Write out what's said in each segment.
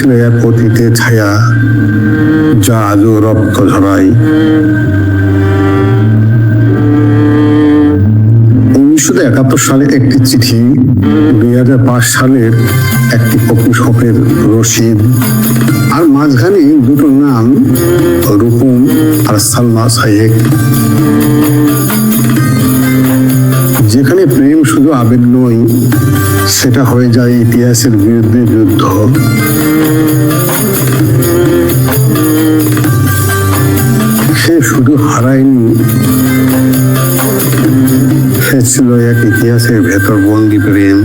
ছিল এক ছায়া, যা আজও রক্ত ঝরায় উনিশশো একাত্তর সালে একটি চিঠি, দুই হাজার পাঁচ সালের একটি কপি শপের রসিদ। আর মাঝখানে দুটো নাম রূপম আর সালমা সাইয়েক যেখানে প্রেম শুধু আবেগ নয় সেটা হয়ে যায় ইতিহাসের বিরুদ্ধে যুদ্ধ। সে শুধু হারায়নি, সে ছিল এক ইতিহাসের ভেতর বন্দি প্রেম।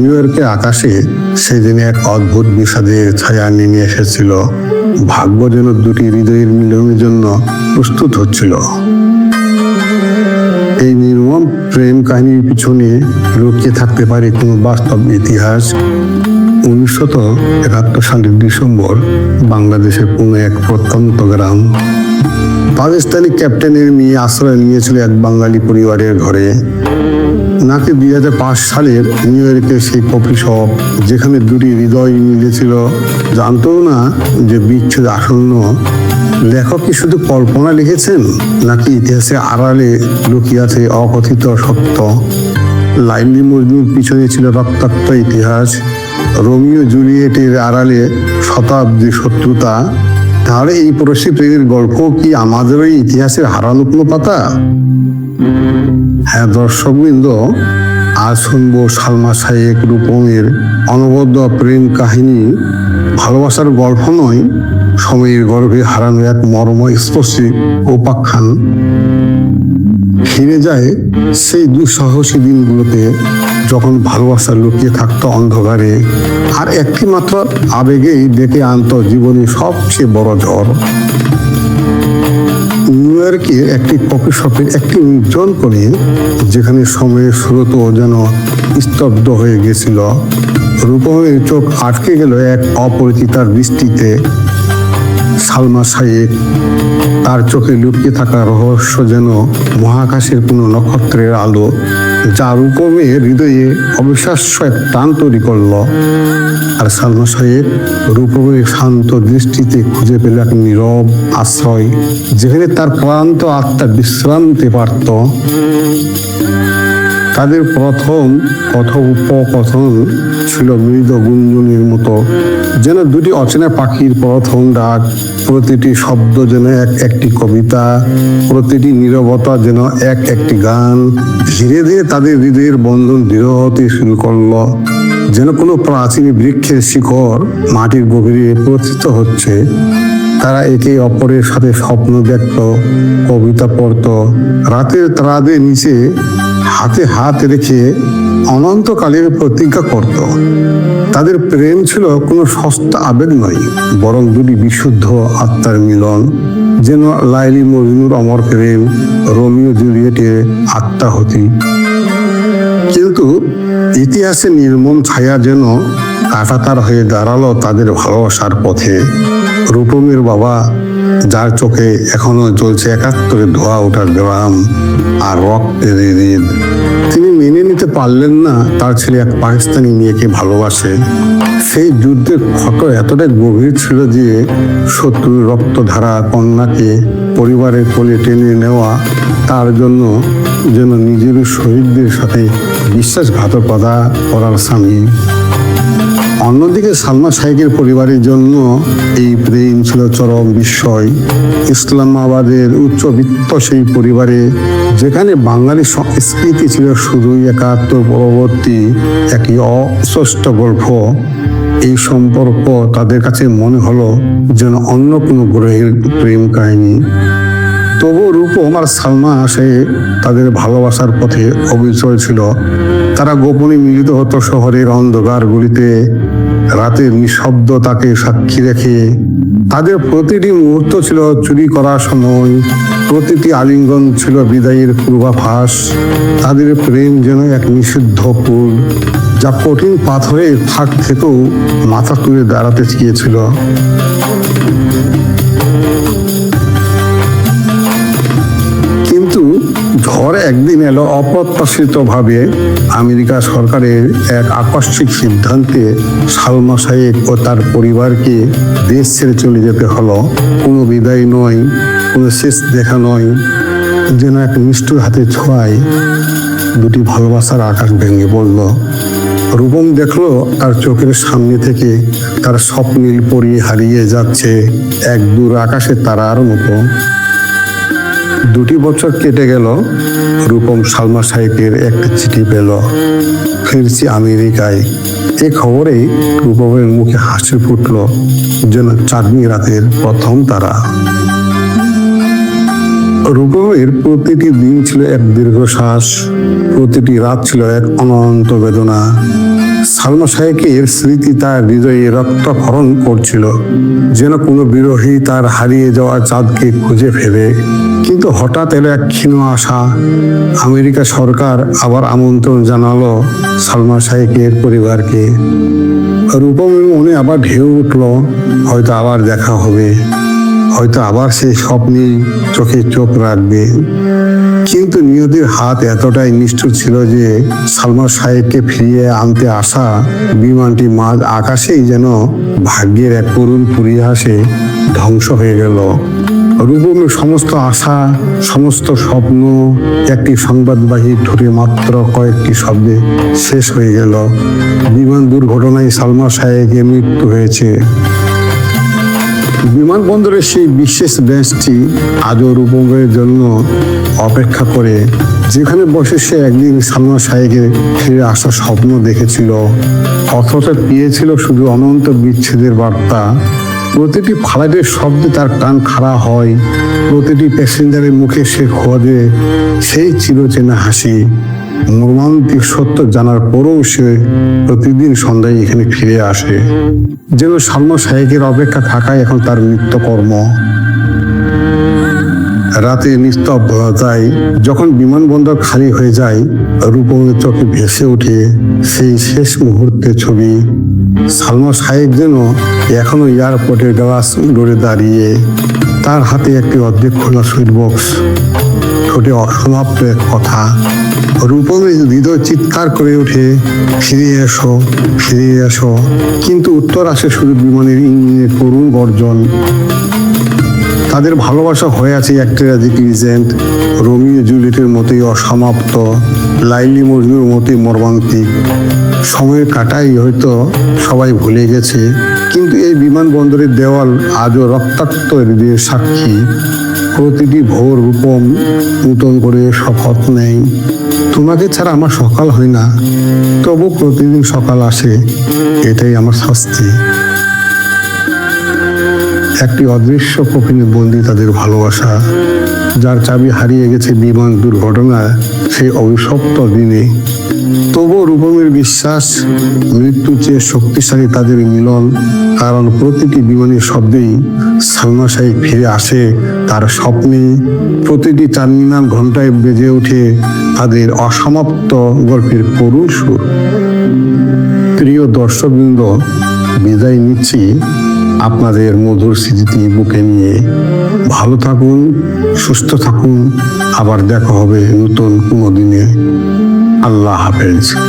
নিউ ইয়র্কের আকাশে সেদিন এক অদ্ভুত বিষাদের ছায়া নেমে এসেছিল। ভাগ্য যেন দুটি হৃদয়ের মিলনের জন্য প্রস্তুত হচ্ছিল। এই নির্মম প্রেম কাহিনীর পিছনে লুকিয়ে থাকতে পারে কোনো বাস্তব ইতিহাস। উনিশশত একাত্তর সালের ডিসেম্বর, বাংলাদেশের কোনো এক প্রত্যন্ত গ্রাম। পাকিস্তানি ক্যাপ্টেনের মেয়ে আশ্রয় নিয়েছিল এক বাঙালি পরিবারের ঘরে। নাকি দুই হাজার পাঁচ সালের নিউ ইয়র্কের সেই কফি শপ যেখানে দুটি হৃদয় মিলেছিল। জানতো না যে বিচ্ছেদ আসন্ন। লেখক কি শুধু কল্পনা লিখেছেন, নাকি ইতিহাসে আড়ালে লুকিয়ে আছে অকথিত সত্য? লাইলি মজনুর পিছনে ছিল রক্তাক্ত ইতিহাস। রোমিও জুলিয়েটের আড়ালে শতাব্দী শত্রুতা। তাহলে এই পরশী প্রেমের গল্প কি আমাদের ইতিহাসের হারানো কোনো পাতা? হ্যাঁ দর্শকবৃন্দ, আজ শুনব সালমা শায়েক রূপমের অনবদ্য প্রেম কাহিনী। ভালোবাসার গল্প নয়, সময়ের গর্ভে হারানো এক মর্ম স্পর্শী উপাখ্যান। ফিরে যায় সেই দুঃসাহসী দিনগুলোতে যখন ভালোবাসা লুকিয়ে থাকতো অন্ধকারে, আর একটি মাত্র আবেগেই ডেকে আনত জীবনের সবচেয়ে বড় ঝড়। নিউ ইয়র্কের একটি কফি শপের একটি নির্জন করে, যেখানে সময়ের স্রোত যেন স্তব্ধ হয়ে গেছিল। রূপমের চোখ আটকে গেল এক অপরিচিতার বৃষ্টিতে সালমা সাহেব তার চোখে লুকিয়ে থাকা রহস্য যেন মহাকাশের কোনো নক্ষত্রের আলো। যা রূপমের হৃদয়ে অবিশ্বাস্য এক টান তৈরি করল। আর সালমা সাহেব রূপমের শান্ত দৃষ্টিতে খুঁজে পেল এক নীরব আশ্রয়, যেখানে তার ক্লান্ত আত্মা বিশ্রাম নিতে পারত। তাদের প্রথম কথোপকথন ছিল মৃদ গুঞ্জনের মতো, যেন দুটি অচেনা পাখির প্রথম ডাক, প্রতিটি শব্দ যেন এক একটি কবিতা, প্রতিটি নীরবতা যেন এক একটি গান। ধীরে ধীরে তাদের হৃদয়ের বন্ধন দৃঢ় হতে শুরু করল, যেন কোনো প্রাচীন বৃক্ষের শিকড় মাটির গভীরে প্রথিত হচ্ছে। তারা একে অপরের সাথে স্বপ্ন দেখত, কবিতা পড়ত। রাতের ত্রাদের নিচে হাতে হাত রেখে অনন্তকালের প্রতিজ্ঞা করত। তাদের প্রেম ছিল কোনো সস্তা আবেগ নয়, বরং দুটি বিশুদ্ধ আত্মার মিলন, যেন লাইলি মজনুর অমর প্রেম, রোমিও জুলিয়েটের আত্মা আত্মাহতি। কিন্তু ইতিহাসে নির্মম ছায়া যেন কাটাতার হয়ে দাঁড়াল তাদের ভালোবাসার পথে। রূপমের বাবা যার চোখে এখনও চলছে একাত্তরে ধোয়া ওঠার গ্রাম আর রক্তের হৃদ তিনি মেনে নিতে পারলেন না, তার ছেলে এক পাকিস্তানি মেয়েকে ভালোবাসে। সেই যুদ্ধের ক্ষত এতটাই গভীর ছিল যে শত্রুর রক্তধারা কন্যাকে পরিবারের কোলে টেনে নেওয়া, তার জন্য যেন নিজের শহীদদের সাথে বিশ্বাসঘাতকতা করার স্বামী। অন্যদিকে সালমা শাহেকের পরিবারের জন্য এই প্রেম ছিল চরম বিস্ময়, ইসলামাবাদের উচ্চবিত্ত সেই পরিবারে, যেখানে বাঙালি সংস্কৃতি ছিল শুধুই একাত্তর পরবর্তী একটি অস্পষ্ট গল্প এই সম্পর্ক তাদের কাছে মনে হলো যেন অন্য কোনো গ্রহের প্রেম কাহিনী। তবু রূপম আর সালমা সে তাদের ভালোবাসার পথে অবিচল ছিল। তারা গোপনে মিলিত হতো শহরের অন্ধকার গুলিতে রাতের নিঃশব্দতাকে সাক্ষী রেখে তাদের প্রতিটি মুহূর্ত ছিল চুরি করার সময়। প্রতিটি আলিঙ্গন ছিল বিদায়ের পূর্বাভাস। তাদের প্রেম যেন এক নিষিদ্ধ ফুল, যা কঠিন পাথরের ফাঁক থেকেও মাথা তুলে দাঁড়াতে চেয়েছিল। একদিন এলো অপ্রত্যাশিত ভাবে আমেরিকা সরকারের এক আকস্মিক সিদ্ধান্তে সালমা শাহেক ও তার পরিবারকে দেশ ছেড়ে চলে যেতে হলো। কোনো বিদায় নয়, কোনো শেষ দেখা নয়। যেন এক নিষ্ঠুর হাতে ছোঁয়ায় দুটি ভালোবাসার আকাশ ভেঙে পড়ল। রূপম দেখল তার চোখের সামনে থেকে তার স্বপ্নীল পরি হারিয়ে যাচ্ছে এক দূর আকাশে তারার মতো। দুটি বছর কেটে গেল, রূপম সালমা সাহেবের একটা চিঠি পেল, ফিরছি আমেরিকায়। এ খবরেই রূপমের মুখে হাসি ফুটল, যেন চাঁদনি রাতের প্রথম তারা। রূপমের প্রতিটি দিন ছিল এক দীর্ঘশ্বাস, প্রতিটি রাত ছিল এক অনন্ত বেদনা। সালমা শাহেকের স্মৃতি তার হৃদয়ে রক্তক্ষরণ করছিল, যেন কোনো বিরোহী তার হারিয়ে যাওয়া চাঁদকে খুঁজে ফেলে। কিন্তু হঠাৎ এলো এক ক্ষীণ আশা, আমেরিকা সরকার আবার আমন্ত্রণ জানালো সালমা শাহেকের পরিবারকে। রূপমের মনে আবার ঢেউ উঠল, হয়তো আবার দেখা হবে। হয়তো আবার সেই স্বপ্নে চোখে চোখ রাখবে। কিন্তু নিয়তির হাত এতটাই নিষ্ঠুর ছিল যে সালমা সাহেবকে ফিরিয়ে আনতে আসা বিমানটি মাঝ আকাশেই যেন ভাগ্যের এক করুণ পরিহাসে ধ্বংস হয়ে গেল। রূপমের সমস্ত আশা, সমস্ত স্বপ্ন একটি সংবাদবাহী ঠোঁটে মাত্র কয়েকটি শব্দে শেষ হয়ে গেল। বিমান দুর্ঘটনায় সালমা সাহেবের মৃত্যু হয়েছে। বিমানবন্দরের সেই বিশেষ বেঞ্চটি আজও রূপমের জন্য অপেক্ষা করে, যেখানে বসে সে একদিন সালমা সাহেবের ফিরে আসার স্বপ্ন দেখেছিল। অথচ পেয়েছিল শুধু অনন্ত বিচ্ছেদের বার্তা। প্রতিটি ফ্লাইটের শব্দে তার কান খাড়া হয়। প্রতিটি প্যাসেঞ্জারের মুখে সে খোঁজে সেই চিরচেনা হাসি। মর্মান্তিক সত্য জানার পরেও সে প্রতিদিন সন্ধ্যায় এখানে ফিরে আসে। যেন সালমা সাহেবের অপেক্ষা থাকাই এখন তার নিত্যকর্ম। রাতে নিস্তব্ধতায় যখন বিমানবন্দর খালি হয়ে যায় রূপমের চোখে ভেসে ওঠে সেই শেষ মুহূর্তের ছবি। সালমা সাহেব যেন এখনও এয়ারপোর্টের গ্লাস ডোরে দাঁড়িয়ে, তার হাতে একটি অর্ধেক খোলা সুইট বক্স ঠোঁটে অসমাপ্ত এক কথা। রূপমের হৃদয় চিৎকার করে ওঠে ফিরে এসো ফিরে এসো। কিন্তু উত্তর আসে শুধু বিমানের ইঞ্জিনের করুণ গর্জন। তাদের ভালোবাসা হয়ে আছে এক ট্র্যাজিক লিজেন্ড রোমিও জুলিয়েটের মতোই অসমাপ্ত, লাইলি মজনুর মতোই মর্মান্তিক। সময়ের কাটাই হয়তো সবাই ভুলে গেছে, কিন্তু এই বিমানবন্দরের দেওয়াল আজও রক্তাক্ত হৃদয়ের সাক্ষী। প্রতিটি ভোর রূপম নূতন করে শপথ নেই। তোমাকে ছাড়া আমার সকাল হয় না, তবু প্রতিদিন সকাল আসে, এটাই আমার শাস্তি। একটি অদৃশ্য কপিনে বন্দি তাদের ভালোবাসা, যার চাবি হারিয়ে গেছে বিমান দুর্ঘটনায় সেই অভিশপ্ত দিনে তবুও রূপমের বিশ্বাস মৃত্যু চেয়ে শক্তিশালী তাদের মিলন, কারণ প্রতিটি বিমানের শব্দেই সালমা ফিরে আসে তার স্বপ্নে। প্রতিটি টার্মিনাল ঘন্টায় বেজে ওঠে তাদের অসমাপ্ত গল্পের করুণ প্রিয় দর্শকবৃন্দ, বিদায় নিচ্ছি। আপনাদের মধুর স্মৃতি বুকে নিয়ে ভালো থাকুন, সুস্থ থাকুন। আবার দেখা হবে নতুন কোনো দিনে। আল্লাহ হাফেজ।